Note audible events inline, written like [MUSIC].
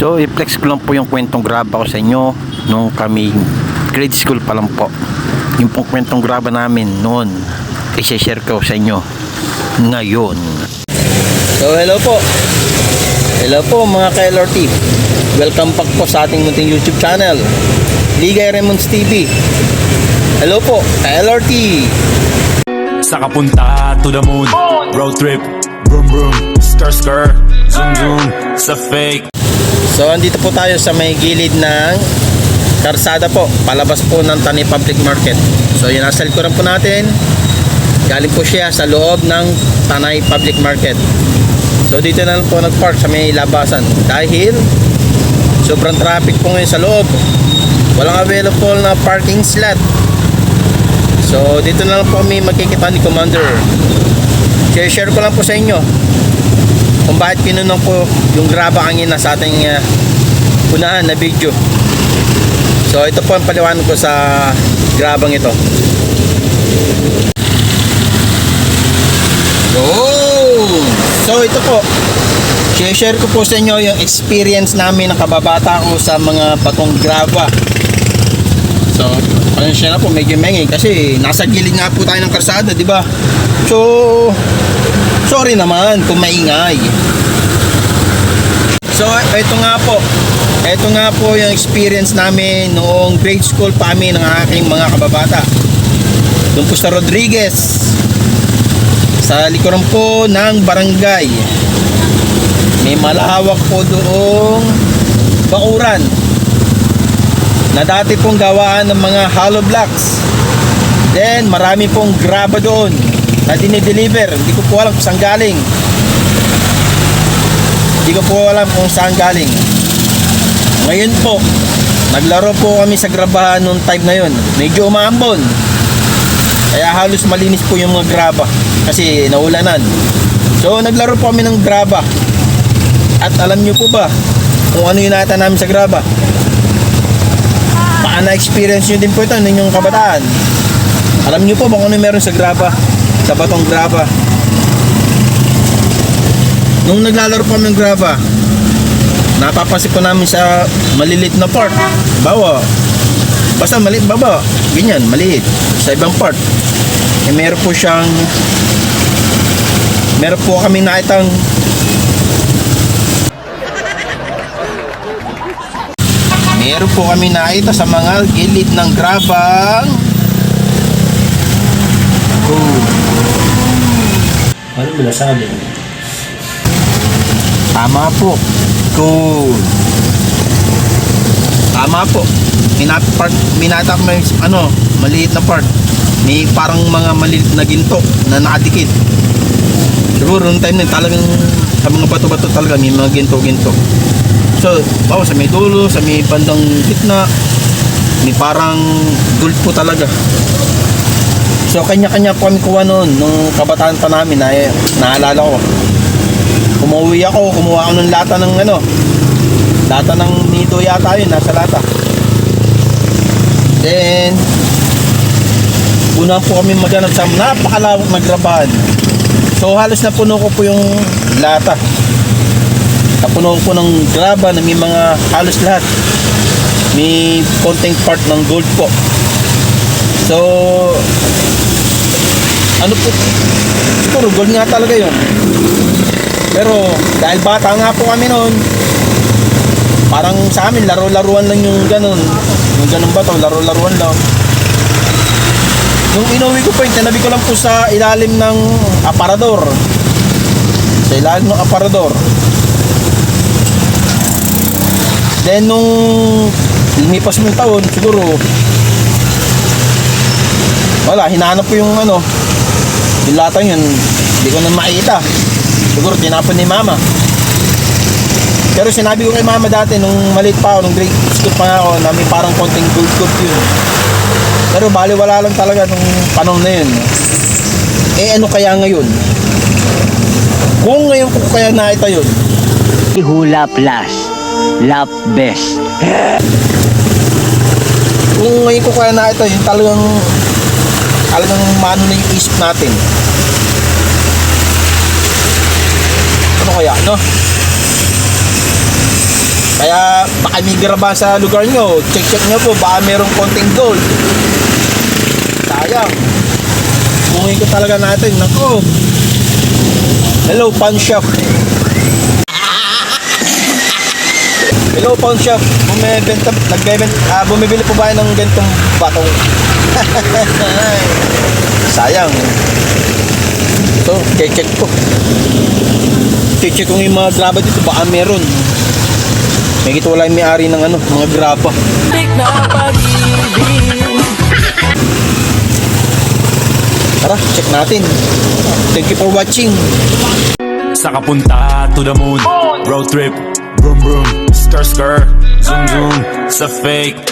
So, i-flex ko lang po yung kwentong graba ko sa inyo nung kami grade school pa lang po. Yung pong kwentong graba namin noon, i-share ko sa inyo ngayon. So hello po. Hello po mga ka-LRT. Welcome back po sa ating munting YouTube channel. Ligay Raymond's TV. Hello po, ka-LRT. Sa kapunta to the moon Road trip Vroom vroom Skr skr Zoom zoom Sa fake So andito po tayo sa may gilid ng karsada po. Palabas po ng Tani Public Market. So yun nasa likuran po natin. Galing po siya sa loob ng Tanay Public Market. So dito na lang po nag-park sa may labasan. Dahil sobrang traffic po ngayon sa loob. Walang available na parking slot. So dito na lang po kami magkikita ni Commander. Share-share ko lang po sa inyo kung bakit pinunong ko yung graba kanina sa ating uh, unahan na video. So ito po ang paliwanag ko sa grabang ito. Yun! So ito po, share ko po sa inyo yung experience namin ng kababata ko sa mga batong graba. So, pasensya na po, medyo mengi kasi nasa gilid nga po tayo ng karsada, di ba? So, sorry naman kung maingay. So, ito nga po. Ito nga po yung experience namin noong grade school pa kami ng aking mga kababata. Doon po sa Rodriguez. Sa likuran po ng barangay. May malahawak po doong bakuran na dati pong gawaan ng mga hollow blocks. Then, marami pong graba doon na dinideliver. Hindi ko po alam kung saan galing. Hindi ko po alam kung saan galing. Ngayon po, naglaro po kami sa grabahan nung time na yun. Medyo umaambon. Kaya halos malinis po yung mga graba kasi naulanan. So, naglaro po kami ng graba. At alam nyo po ba kung ano yung nata namin sa graba? Baka na-experience nyo din po ito ninyong kabataan. Alam nyo po ba kung ano meron sa graba? Sa batong graba? Nung naglalaro kami ng graba, napapansin po namin sa malilit na part. Bawa, basta maliit baba, ganyan, maliit. Sa ibang part, eh, meron po siyang, meron po kami nakitang Meron po kami nakita sa mga gilid ng grabang Oh. Ano mo nasabi? Tama po. Cool. Tama po. Minat part, minata ko may ano, maliit na part. May parang mga maliit na ginto na nakadikit. Siguro nung time na talagang sa mga bato-bato talaga may mga ginto-ginto. So, bawa sa may dulo, sa may bandang gitna, may parang gold po talaga. So, kanya-kanya po kami kuha noon, nung kabataan pa namin, na, naalala ko. Umuwi ako, kumuha ako ng lata ng ano, lata ng nito yata yun, nasa lata. Then, una po kami maghanap sa napakalawak na grabahan. So, halos napuno ko po yung lata. Napuno ko ng graba na may mga halos lahat. May konting part ng gold po. So, ano po, siguro gold nga talaga yun. Pero, dahil bata nga po kami noon, parang sa amin, laro-laruan lang yung ganun. Yung ganun ba to, laro-laruan lang. Nung inuwi ko po tinabi ko lang po sa ilalim ng aparador. Sa ilalim ng aparador. Then nung lumipas ng taon, siguro wala, hinanap ko yung ano, yung latang yun, hindi ko na makita. Siguro tinapon ni mama. Pero sinabi ko kay mama dati nung maliit pa ako, nung grade school pa ako, na may parang konting gold gold yun. Pero bali wala lang talaga nung panahon na yun. Eh ano kaya ngayon? Kung ngayon ko kaya nakita yun, Hula Plus. Love Best. kung ngayon ko kaya nakita yun, talagang talagang mano na yung isip natin. Ano kaya, no? Kaya baka may graba sa lugar nyo. Check-check nyo po, baka merong konting gold. Sayang. Kunin ko talaga natin. Nako. Hello, pawn shop. Hello, pawn shop. Bumibenta, nagbebenta, ah, bumibili po ba kayo ng ganitong batong? [LAUGHS] Sayang. Ito, check-check ko. Check-check ko yung mga graba dito, baka meron. May kita wala yung may-ari ng ano, mga graba. Tara, check natin. Thank you for watching. Sa kapunta to the moon Road trip Vroom vroom Skr skr Zoom zoom. Sa fake